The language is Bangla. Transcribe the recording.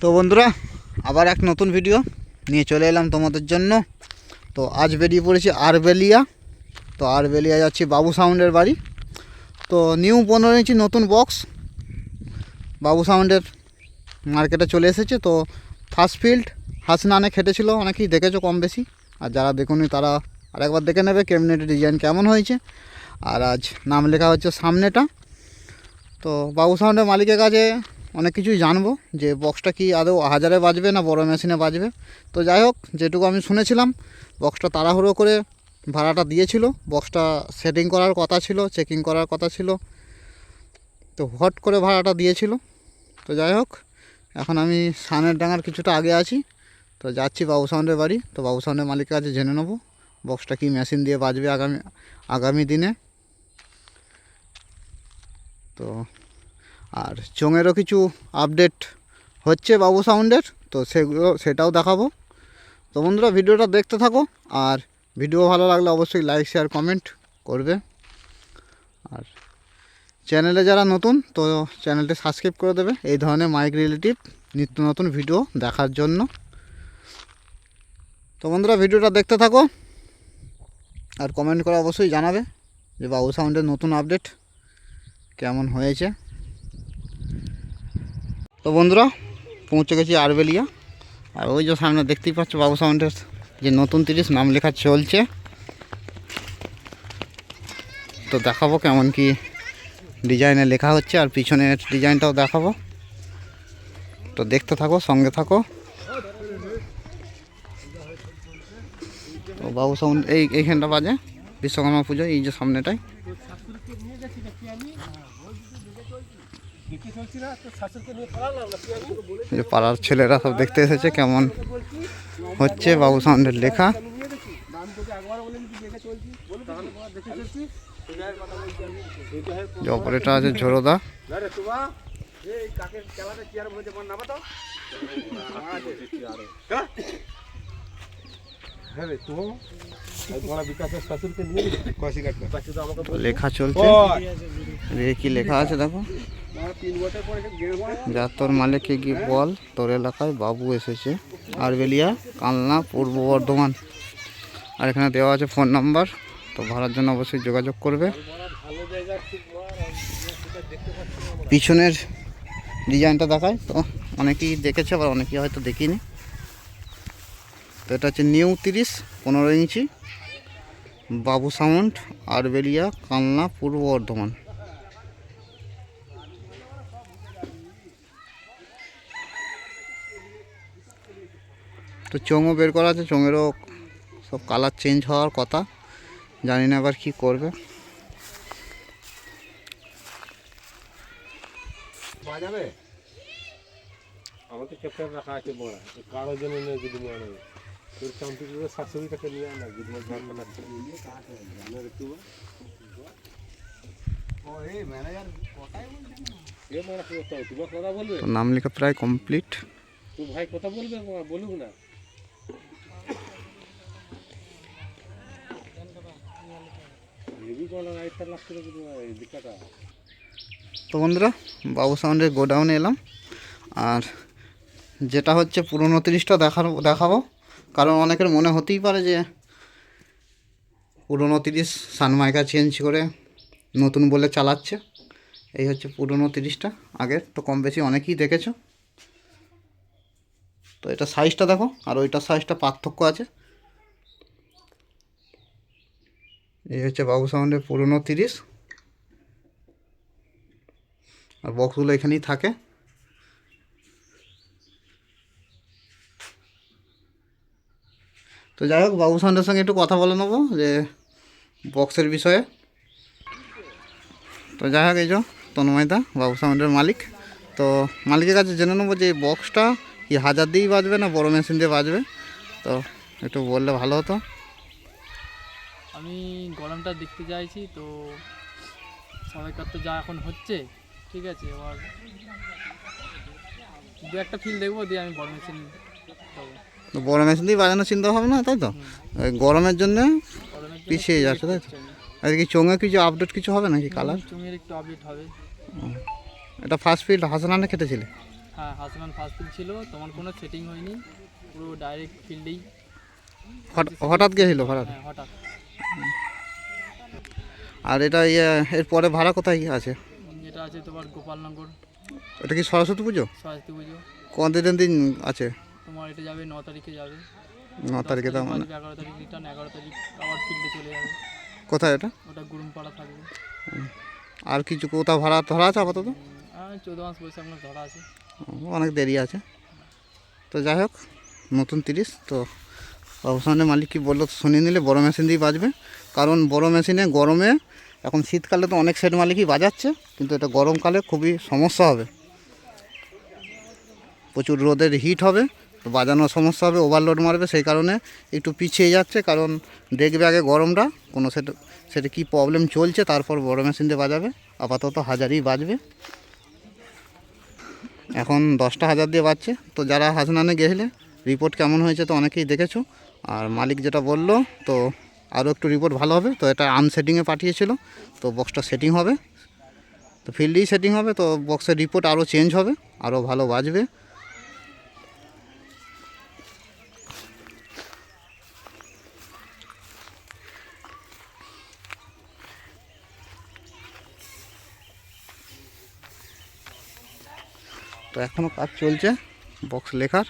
তো বন্ধুরা, আবার এক নতুন ভিডিও নিয়ে চলে এলাম তোমাদের জন্য। তো আজ বেরিয়ে পড়েছি আরবেলিয়া। তো আরবেলিয়া যাচ্ছি বাবু সাউন্ডের বাড়ি। তো নিউ পনেরো ইঞ্চি নতুন বক্স বাবু সাউন্ডের মার্কেটে চলে এসেছে। তো ফার্স্ট ফিল্ড হাসনানে খেটেছিল, অনেকেই দেখেছ কম বেশি। আর যারা দেখুনি তারা আরেকবার দেখে নেবে কেমনি ডিজাইন কেমন হয়েছে। আর আজ নাম লেখা হচ্ছে সামনেটা। তো বাবু সাউন্ডের মালিকের কাছে অনেক কিছুই জানব যে বক্সটা কি আদৌ হাজারে বাজবে না বড় মেশিনে বাজবে। তো যাই হোক, যেটুকু আমি শুনেছিলাম বক্সটা তাড়াহুড়ো করে ভাড়াটা দিয়েছিল। বক্সটা সেটিং করার কথা ছিল চেকিং করার কথা ছিল। তো হট করে ভাড়াটা দিয়েছিল। তো যাই হোক, এখন আমি সানের ডাঙার কিছুটা আগে আছি। তো যাচ্ছি বাবু সাউন্ডের বাড়ি। তো বাবু সাউন্ডের মালিকের কাছে জেনে নেব বক্সটা কি মেশিন দিয়ে বাজবে আগামী আগামী দিনে। তো আর চোঙেরও কিছু আপডেট হচ্ছে বাবু সাউন্ডের, তো সেগুলো সেটাও দেখাবো। তো বন্ধুরা, ভিডিওটা দেখতে থাকো, আর ভিডিও ভালো লাগলে অবশ্যই লাইক শেয়ার কমেন্ট করবে। আর চ্যানেলে যারা নতুন, তো চ্যানেলটি সাবস্ক্রাইব করে দেবে। এই ধরনের মাইক রিলেটিভ নিত্য নতুন ভিডিও দেখার জন্য। তো বন্ধুরা, ভিডিওটা দেখতে থাকো, আর কমেন্ট করে অবশ্যই জানাবে যে বাবু সাউন্ডের নতুন আপডেট কেমন হয়েছে। তো বন্ধুরা, পৌঁছে গেছি আরবেলিয়া আর ওই যে সামনে দেখতেই পাচ্ছ বাবু সাউন্ডের যে নতুন তিরিশ, নাম লেখা চলছে। তো দেখাবো কেমন কি ডিজাইনে লেখা হচ্ছে, আর পিছনের ডিজাইনটাও দেখাবো। তো দেখতে থাকো, সঙ্গে থাকো। তো বাবু সাউন্ড এই এইখানটা বাজে, বিশ্বকর্মা পুজো, এই যে সামনেটায় এই যে পাড়ার ছেলেরা সব দেখতে এসেছে কেমন হচ্ছে বাবু সাউন্ডের লেখা। যে অপারেটর আছে ঝোরদা। লেখা চলছে। কি লেখা আছে দেখো। যা তোর মালিককে গিয়ে বল, তোর এলাকায় বাবু এসেছে। আরবেলিয়া কালনা, পূর্ব বর্ধমান। আর এখানে দেওয়া আছে ফোন নাম্বার, তো ভাড়ার জন্য অবশ্যই যোগাযোগ করবে। পিছনের ডিজাইনটা দেখায় তো অনেকেই দেখেছে, আবার অনেকেই হয়তো দেখিনি। তো এটা হচ্ছে নিউ তিরিশ, পনেরো ইঞ্চি, বাবু সাউন্ড আরবেলিয়া কালনা, পূর্ব বর্ধমান। তো চোঙও বের করা আছে চোঙেরও সব কালার চেঞ্জ হওয়ার কথা। জানি না আবার কী করবে। বাজাবে? আমাদের ক্যাপ্টার রাখা আছে বড়। কারোর জন্য নিয়ে যদি তোর নিয়ে আনা নাম লেখা প্রায় কমপ্লিট তুই ভাই কথা বলবে বলুক না। তো বন্ধুরা, বাবু সাউন্ডের গোডাউনে এলাম। আর যেটা হচ্ছে পুরোনো তিরিশটা দেখার, দেখাবো। কারণ অনেকের মনে হতেই পারে যে পুরোনো তিরিশ সানমাইকা চেঞ্জ করে নতুন বলে চালাচ্ছে। এই হচ্ছে পুরোনো তিরিশটা। আগের তো কম বেশি অনেকেই দেখেছ। তো এটা সাইজটা দেখো, আর ওইটার সাইজটা পার্থক্য আছে। এই হচ্ছে বাবু সাউন্ডের পুরোনো তিরিশ। আর বক্সগুলো এখানেই থাকে। তো যাই হোক, বাবু সাউন্ডের সঙ্গে একটু কথা বলে নেব যে বক্সের বিষয়ে। তো যাই হোক, এই যে তন্ময়দা, বাবু সাউন্ডের মালিক। তো মালিকের কাছে জেনে নেব যে বক্সটা কি হাজার দিয়েই বাজবে না? বড় মেশিন দিয়ে বাজবে। তো একটু বললে ভালো হতো। আমি গরমটা দেখতে চাইছি তো সবাইকার তো যা এখন হচ্ছে ঠিক আছে এবার দু একটা ফিল দেখব দিয়ে আমি বড় মেশিন তো বড় মেশিন দিয়ে বাজানোর চিন্তা ভাবনা তাই তো? গরমের জন্য পিছিয়ে যাচ্ছে তাই তো? আর কি চোঙে কিছু আপডেট কিছু হবে নাকি কালার চুঙের একটু আপডেট হবে। এটা ফার্স্ট ফিল্ড হাসানানে কেটেছিলে হ্যাঁ হাসনান ফার্স্ট ফিল্ড ছিল তোমার কোনো সেটিং হয়নি পুরো ডাইরেক্ট ফিল্ডেই হঠাৎ গেছিল হঠাৎ? হ্যাঁ হঠাৎ। আর এটা ইয়ে এর পরে ভাড়া কোথায় আছে? যেটা আছে তোমার গোপালনগর। এটা কি সরস্বতী পুজো? সরস্বতী পুজো। কতদিন দিন আছে? তোমার এটা যাবে ন তারিখে যাবে। ন তারিখে তার মানে এগারো তারিখ রিটার্ন এগারো তারিখ আবার ফিল্ডে চলে যাবে। কোথায় এটা? ওটা গুরুমপাড়া থাকবে। আর কিছু কোথাও ভাড়া ধরা আছে আপাতত? আর চৌদ্দ মাস বৈশাখ আপনার ধরা আছে। অনেক দেরি আছে। তো যাই হোক, নতুন তিরিশ, তো অবসানের মালিক কী বলল তো শুনে নিলে, বড় মেশিন দিয়ে বাজবে। কারণ বড় মেশিনে গরমে, এখন শীতকালে তো অনেক সেট মালিকই বাজাচ্ছে, কিন্তু এটা গরমকালে খুবই সমস্যা হবে। প্রচুর রোদের হিট হবে বাজানোর সমস্যা হবে ওভারলোড মারবে, সেই কারণে একটু পিছিয়ে যাচ্ছে, কারণ দেখবে আগে গরমটা, কোনো সেটা সেটা কী প্রবলেম চলছে, তারপর বড় মেশিন দিয়ে বাজাবে, আপাতত হাজারই বাজবে। এখন দশটা হাজার দিয়ে বাজছে তো যারা হাসনানে গেছিলে রিপোর্ট কেমন হয়েছে তো অনেকেই দেখেছ। আর মালিক যেটা বলল, তো আরও একটু রিপোর্ট ভালো হবে। তো এটা আনসেটিংয়ে পাঠিয়েছিল, তো বক্সটা সেটিং হবে। তো ফিল্ডেই সেটিং হবে, তো বক্সের রিপোর্ট আরও চেঞ্জ হবে আরও ভালো বাজবে। তো এখনও কাজ চলছে বক্স লেখার।